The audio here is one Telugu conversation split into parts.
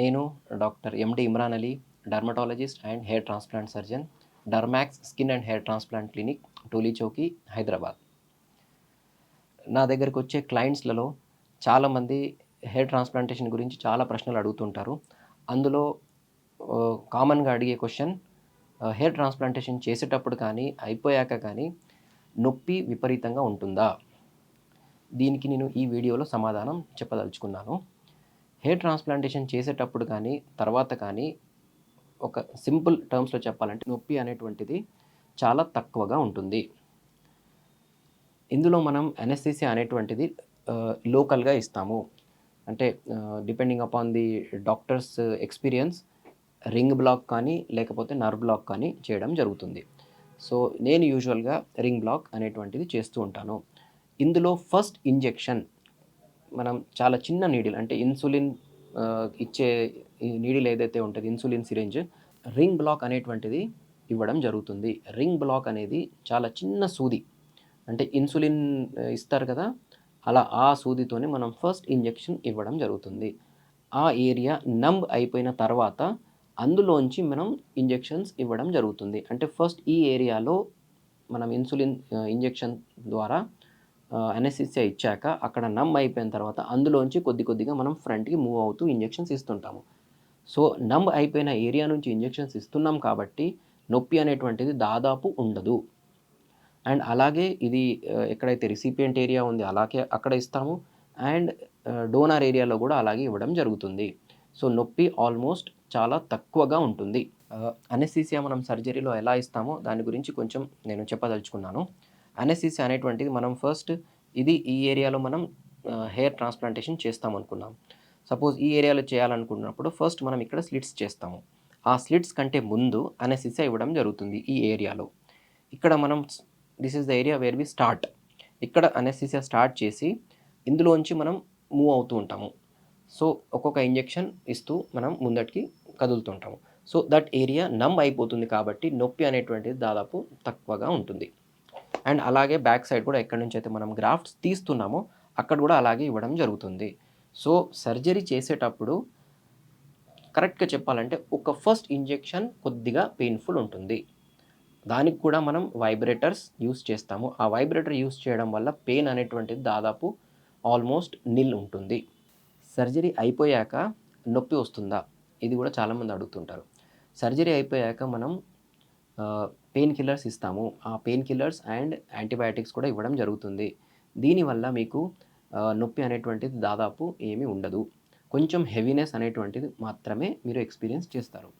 నేను doctor MD Imran Ali dermatologist and hair transplant surgeon Dermax skin and hair transplant clinic Toli Chowki Hyderabad. నా దగ్గరకు వచ్చే క్లయింట్స్లలో చాలామంది హెయిర్ ట్రాన్స్ప్లాంటేషన్ గురించి చాలా ప్రశ్నలు అడుగుతుంటారు. అందులో కామన్గా అడిగే క్వశ్చన్ హెయిర్ ట్రాన్స్ప్లాంటేషన్ చేసేటప్పుడు కానీ అయిపోయాక కానీ నొప్పి విపరీతంగా ఉంటుందా? దీనికి నేను ఈ వీడియోలో సమాధానం చెప్పదలుచుకున్నాను. హెయిర్ ట్రాన్స్ప్లాంటేషన్ చేసేటప్పుడు కానీ తర్వాత కానీ ఒక సింపుల్ టర్మ్స్లో చెప్పాలంటే నొప్పి అనేటువంటిది చాలా తక్కువగా ఉంటుంది. ఇందులో మనం ఎనస్థీసియా అనేటువంటిది లోకల్గా ఇస్తాము. అంటే depending upon the doctor's experience ring block కానీ లేకపోతే నర్వ్ బ్లాక్ కానీ చేయడం జరుగుతుంది. సో నేను యూజువల్గా రింగ్ బ్లాక్ అనేటువంటిది చేస్తూ ఉంటాను. ఇందులో ఫస్ట్ ఇంజెక్షన్ మనం చాలా చిన్న నీడిల్ అంటే ఇన్సులిన్ ఇచ్చే నీడిల్ ఏదైతే ఉంటుంది ఇన్సులిన్ సిరింజ్ రింగ్ బ్లాక్ అనేటువంటిది ఇవ్వడం జరుగుతుంది. రింగ్ బ్లాక్ అనేది చాలా చిన్న సూది అంటే ఇన్సులిన్ ఇస్తారు కదా అలా ఆ సూదితోనే మనం ఫస్ట్ ఇంజెక్షన్ ఇవ్వడం జరుగుతుంది. ఆ ఏరియా నంబ్ అయిపోయిన తర్వాత అందులోంచి మనం ఇంజెక్షన్స్ ఇవ్వడం జరుగుతుంది. అంటే ఫస్ట్ ఈ ఏరియాలో మనం ఇన్సులిన్ ఇంజెక్షన్ ద్వారా అనెసిసియా ఇచ్చాక అక్కడ నమ్ అయిపోయిన తర్వాత అందులోంచి కొద్ది కొద్దిగా మనం ఫ్రంట్కి మూవ్ అవుతూ ఇంజెక్షన్స్ ఇస్తుంటాము. సో నమ్ అయిపోయిన ఏరియా నుంచి ఇంజెక్షన్స్ ఇస్తున్నాం కాబట్టి నొప్పి అనేటువంటిది దాదాపు ఉండదు. అండ్ అలాగే ఇది ఎక్కడైతే రిసిపియంట్ ఏరియా ఉంది అలాగే అక్కడ ఇస్తాము. అండ్ డోనార్ ఏరియాలో కూడా అలాగే ఇవ్వడం జరుగుతుంది. సో నొప్పి ఆల్మోస్ట్ చాలా తక్కువగా ఉంటుంది. అనెసీసియా మనం సర్జరీలో ఎలా ఇస్తామో దాని గురించి కొంచెం నేను చెప్పదలుచుకున్నాను. అనెసీసియా అనేటువంటిది మనం ఫస్ట్ ఇది ఈ ఏరియాలో మనం హెయిర్ ట్రాన్స్ప్లాంటేషన్ చేస్తాం అనుకున్నాం సపోజ్ ఈ ఏరియాలో చేయాలనుకున్నప్పుడు ఫస్ట్ మనం ఇక్కడ స్లిట్స్ చేస్తాము. ఆ స్లిట్స్ కంటే ముందు అనెసీసియా ఇవ్వడం జరుగుతుంది ఈ ఏరియాలో. ఇక్కడ మనం this is the area where we start ఇక్కడ అనెస్థీసియా స్టార్ట్ చేసి ఇందులోంచి మనం మూవ్ అవుతూ ఉంటాము. సో ఒక్కొక్క ఇంజెక్షన్ ఇస్తూ మనం ముందటికి కదులుతుంటాము సో దట్ ఏరియా నమ్ అయిపోతుంది కాబట్టి నొప్పి అనేటువంటిది దాదాపు తక్కువగా ఉంటుంది. అండ్ అలాగే బ్యాక్ సైడ్ కూడా ఎక్కడి నుంచి అయితే మనం గ్రాఫ్ట్స్ తీస్తున్నామో అక్కడ కూడా అలాగే ఇవ్వడం జరుగుతుంది. సో సర్జరీ చేసేటప్పుడు కరెక్ట్గా చెప్పాలంటే ఒక ఫస్ట్ ఇంజెక్షన్ కొద్దిగా పెయిన్ఫుల్ ఉంటుంది. దానికి కూడా మనం వైబ్రేటర్స్ యూస్ చేస్తాము. ఆ వైబ్రేటర్ యూస్ చేయడం వల్ల పెయిన్ అనేటువంటిది దాదాపు ఆల్మోస్ట్ నిల్ ఉంటుంది. సర్జరీ అయిపోయాక నొప్పి వస్తుందా? ఇది కూడా చాలామంది అడుగుతుంటారు. సర్జరీ అయిపోయాక మనం పెయిన్ కిల్లర్స్ ఇస్తాము. ఆ పెయిన్ కిల్లర్స్ అండ్ యాంటీబయాటిక్స్ కూడా ఇవ్వడం జరుగుతుంది. దీనివల్ల మీకు నొప్పి అనేటువంటిది దాదాపు ఏమీ ఉండదు. కొంచెం హెవీనెస్ అనేటువంటిది మాత్రమే మీరు ఎక్స్పీరియన్స్ చేస్తారు.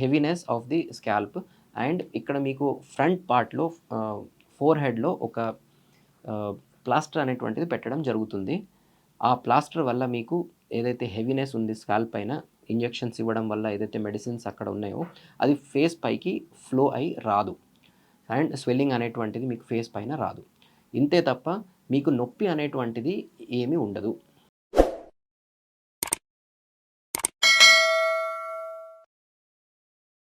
Heaviness of the scalp and ఇక్కడ మీకు ఫ్రంట్ పార్ట్లో ఫోర్ హెడ్లో ఒక ప్లాస్టర్ అనేటువంటిది పెట్టడం జరుగుతుంది. ఆ ప్లాస్టర్ వల్ల మీకు ఏదైతే హెవీనెస్ ఉంది స్కాల్ప్ పైన ఇంజెక్షన్స్ ఇవ్వడం వల్ల ఏదైతే మెడిసిన్స్ అక్కడ ఉన్నాయో అది ఫేస్ పైకి ఫ్లో అయి రాదు. అండ్ స్వెల్లింగ్ అనేటువంటిది మీకు ఫేస్ పైన రాదు. ఇంతే తప్ప మీకు నొప్పి అనేటువంటిది ఏమీ ఉండదు.